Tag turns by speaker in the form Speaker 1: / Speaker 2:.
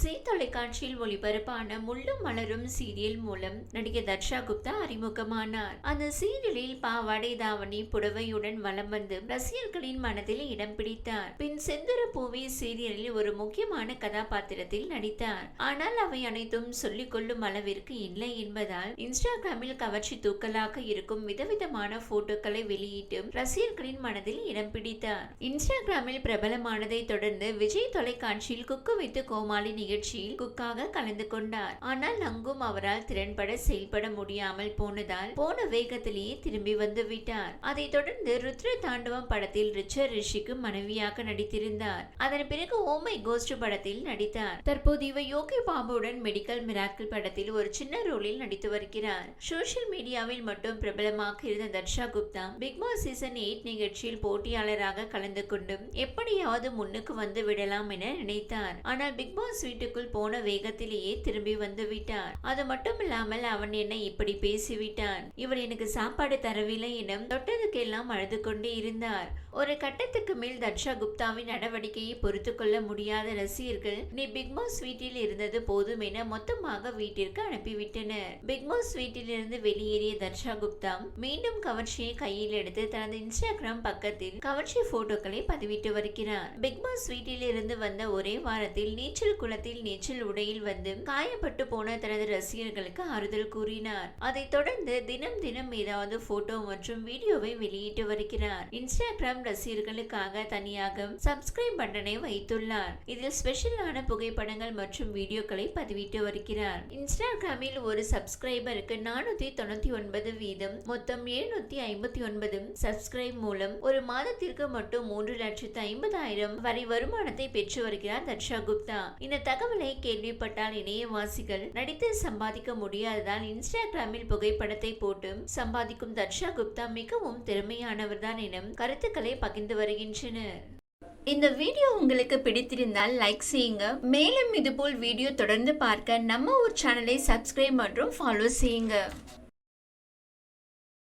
Speaker 1: G தொலைக்காட்சியில் ஒளிபரப்பான Mullum Malarum serial மூலம் நடிகர் தர்ஷா குப்தா அறிமுகமானார். அந்த சீரியலில் பாவாடை தாவணி புடவையுடன் வலம் வந்து ரசிகர்களின் மனதில் இடம் பிடித்தார். பின் செந்தர பூவி சீரியலில் ஒரு முக்கியமான கதாபாத்திரத்தில் நடித்தார். ஆனால் அவை அனைத்தும் சொல்லிக் கொள்ளும் அளவிற்கு இல்லை என்பதால் இன்ஸ்டாகிராமில் கவர்ச்சி தூக்கலாக இருக்கும் விதவிதமான போட்டோக்களை வெளியிட்டு ரசிகர்களின் மனதில் இடம் பிடித்தார். இன்ஸ்டாகிராமில் பிரபலமானதை தொடர்ந்து விஜய் தொலைக்காட்சியில் குக்கு வைத்து கோமாளி நிகழ்ச்சியில் குக்காக கலந்து கொண்டார். ஆனால் அங்கும் அவரால் திறன்பட செயல்பட முடியாமல் போனதால் போன வேகத்திலேயே திரும்பி வந்து விட்டார். அதைத் தொடர்ந்து ருத்ர தாண்டவம் படத்தில் ரிச்சர் ரிஷிக்கு மனைவியாக நடித்திருந்தார். அதன் பிறகு ஓமை கோஸ்ட் படத்தில் நடித்தார். தற்போது இவர் யோகி பாபுடன் மெடிக்கல் மிராக்கிள் படத்தில் ஒரு சின்ன ரோலில் நடித்து வருகிறார். சோசியல் மீடியாவில் மட்டும் பிரபலமாக இருந்த Darsha Gupta Bigg Boss season eight நிகழ்ச்சியில் போட்டியாளராக கலந்து கொண்டும் எப்படியாவது முன்னுக்கு வந்து விடலாம் என நினைத்தார். ஆனால் பிக் பாஸ் வீட்டுக்குள் போன வேகத்திலேயே திரும்பி வந்து விட்டான். அது மட்டும் இல்லாமல் அவன் என்னை இப்படி பேசிவிட்டான். இவர் எனக்கு சாப்பாடு தரவில்லை என தொட்டதுக்கெல்லாம் அழுது கொண்டே இருந்தார். ஒரு கட்டத்துக்கு மேல் தர்ஷா குப்தாவின் நடவடிக்கையை பொறுத்து கொள்ள முடியாத ரசிகர்கள் நீ பிக்பாஸ் வீட்டில் இருந்தது போதும் என மொத்தமாக வீட்டிற்கு அனுப்பிவிட்டனர். பிக்பாஸ் வீட்டிலிருந்து வெளியேறிய தர்ஷா குப்தா மீண்டும் கவர்ச்சியை கையில் எடுத்து தனது இன்ஸ்டாகிராம் பக்கத்தில் கவர்ச்சி போட்டோக்களை பதிவிட்டு வருகிறார். பிக்பாஸ் வீட்டில் இருந்து வந்த ஒரே வாரத்தில் நீச்சல் குளத்தில் நீச்சல் உடையில் வந்து காயப்பட்டு போன தனது ரசிகர்களுக்கு ஆறுதல் கூறினார். அதைத் தொடர்ந்து தினம் தினம் ஏதாவது போட்டோ மற்றும் வீடியோவை வெளியிட்டு வருகிறார். இன்ஸ்டாகிராம் ரசிகர்களுக்காக தனியாக சப்ஸ்கிரைப் பட்டனை வைத்துள்ளார். இதில் ஸ்பெஷலான புகைப்படங்கள் மற்றும் வீடியோக்களை பதிவிட்டு வருகிறார். இன்ஸ்டாகிராமில் ஒரு சப்ஸ்கிரைபருக்கு நானூத்தி தொண்ணூத்தி ஒன்பது வீதம் மொத்தம் எழுநூத்தி ஐம்பத்தி ஒன்பது சப்ஸ்கிரைப் மூலம் ஒரு மாதத்திற்கு மட்டும் மூன்று லட்சத்து ஐம்பதாயிரம் வரை வருமானத்தை பெற்று வருகிறார் தர்ஷா குப்தா. இந்த தகவலை கேள்விப்பட்டால் இணையவாசிகள் நடித்து சம்பாதிக்க முடியாததால் இன்ஸ்டாகிராமில் புகைப்படத்தை போட்டு சம்பாதிக்கும் தர்ஷா குப்தா மிகவும் திறமையானவர் தான் என கருத்துக்களை பகிர்ந்து வருகின்றனர். இந்த வீடியோ உங்களுக்கு பிடித்திருந்தால் லைக் செய்யுங்க. மேலும் இதுபோல் வீடியோ தொடர்ந்து பார்க்க நம்ம ஒரு சேனலை சப்ஸ்கிரைப் மற்றும் ஃபாலோ செய்யுங்க.